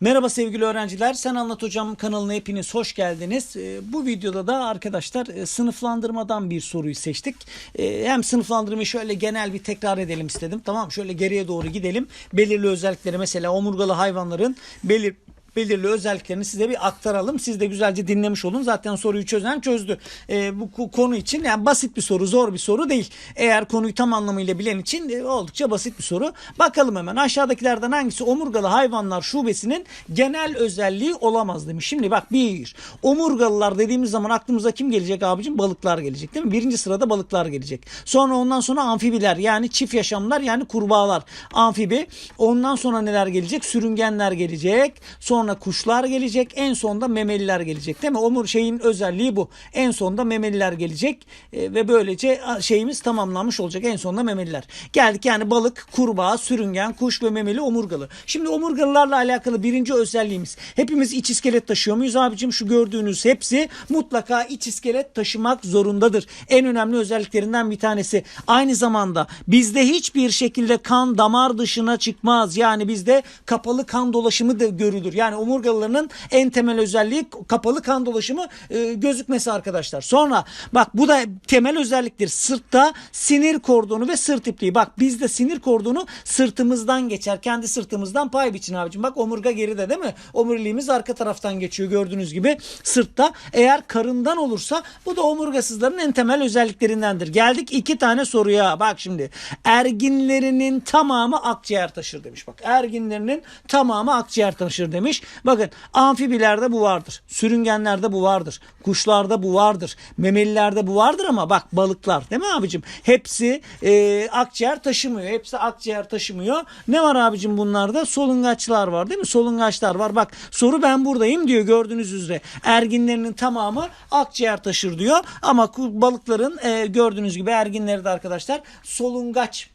Merhaba sevgili öğrenciler. Sen Anlat Hocam kanalına hepiniz hoş geldiniz. Ee, Bu videoda da arkadaşlar e, sınıflandırmadan bir soruyu seçtik. Ee, Hem sınıflandırmayı şöyle genel bir tekrar edelim istedim. Tamam şöyle geriye doğru gidelim. Belirli özellikleri mesela omurgalı hayvanların belir belirli özelliklerini size bir aktaralım. Siz de güzelce dinlemiş olun. Zaten soruyu çözen çözdü. Ee, bu konu için yani basit bir soru, zor bir soru değil. Eğer konuyu tam anlamıyla bilen için e, oldukça basit bir soru. Bakalım hemen aşağıdakilerden hangisi omurgalı hayvanlar şubesinin genel özelliği olamaz demiş. Şimdi bak bir omurgalılar dediğimiz zaman aklımıza kim gelecek abicim? Balıklar gelecek değil mi? Birinci sırada balıklar gelecek. Sonra ondan sonra amfibiler yani çift yaşamlar yani kurbağalar. Amfibi. Ondan sonra neler gelecek? Sürüngenler gelecek. Sonra kuşlar gelecek. En sonda memeliler gelecek değil mi? Omur şeyin özelliği bu. En sonda memeliler gelecek E, ve böylece şeyimiz tamamlanmış olacak. En sonda memeliler. Geldik yani balık, kurbağa, sürüngen, kuş ve memeli omurgalı. Şimdi omurgalılarla alakalı birinci özelliğimiz. Hepimiz iç iskelet taşıyor muyuz abicim? Şu gördüğünüz hepsi mutlaka iç iskelet taşımak zorundadır. En önemli özelliklerinden bir tanesi. Aynı zamanda bizde hiçbir şekilde kan damar dışına çıkmaz. Yani bizde kapalı kan dolaşımı da görülür. Yani omurgalılarının en temel özelliği kapalı kan dolaşımı e, gözükmesi arkadaşlar. Sonra bak bu da temel özelliktir. Sırtta sinir kordonu ve sırt ipliği. Bak bizde sinir kordonu sırtımızdan geçer. Kendi sırtımızdan pay biçin abicim. Bak omurga geride değil mi? Omuriliğimiz arka taraftan geçiyor gördüğünüz gibi sırtta. Eğer karından olursa bu da omurgasızların en temel özelliklerindendir. Geldik iki tane soruya. Bak şimdi erginlerinin tamamı akciğer taşır demiş. Bak erginlerinin tamamı akciğer taşır demiş. Bakın amfibilerde bu vardır. Sürüngenlerde bu vardır. Kuşlarda bu vardır. Memelilerde bu vardır ama bak balıklar değil mi abicim? Hepsi e, akciğer taşımıyor. Hepsi akciğer taşımıyor. Ne var abicim bunlarda? Solungaçlar var değil mi? Solungaçlar var. Bak soru ben buradayım diyor gördüğünüz üzere. Erginlerinin tamamı akciğer taşır diyor. Ama balıkların e, gördüğünüz gibi erginleri de arkadaşlar solungaç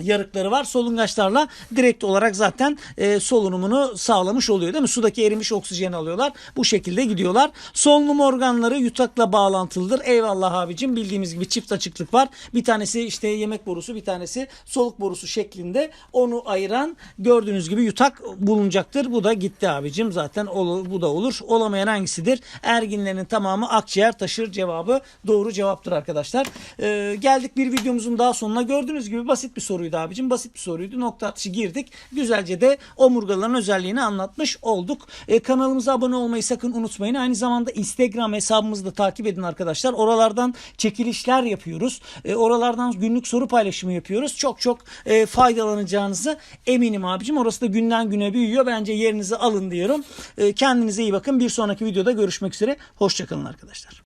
yarıkları var. Solungaçlarla direkt olarak zaten e, solunumunu sağlamış oluyor değil mi? Sudaki erimiş oksijeni alıyorlar. Bu şekilde gidiyorlar. Solunum organları yutakla bağlantılıdır. Eyvallah abicim bildiğimiz gibi çift açıklık var. Bir tanesi işte yemek borusu bir tanesi soluk borusu şeklinde onu ayıran gördüğünüz gibi yutak bulunacaktır. Bu da gitti abicim zaten olur, bu da olur. Olamayan hangisidir? Erginlerin tamamı akciğer taşır cevabı doğru cevaptır arkadaşlar. Ee, geldik bir videomuzun daha sonuna. Gördüğünüz gibi basit bir soruydu abicim. Basit bir soruydu. Nokta atışı girdik. Güzelce de omurgaların özelliğini anlatmış olduk. Ee, kanalımıza abone olmayı sakın unutmayın. Aynı zamanda Instagram hesabımızı da takip edin arkadaşlar. Oralardan çekilişler yapıyoruz. Ee, oralardan günlük soru paylaşımı yapıyoruz. Çok çok e, faydalanacağınızı eminim abicim. Orası da günden güne büyüyor. Bence yerinizi alın diyorum. Ee, kendinize iyi bakın. Bir sonraki videoda görüşmek üzere. Hoşçakalın arkadaşlar.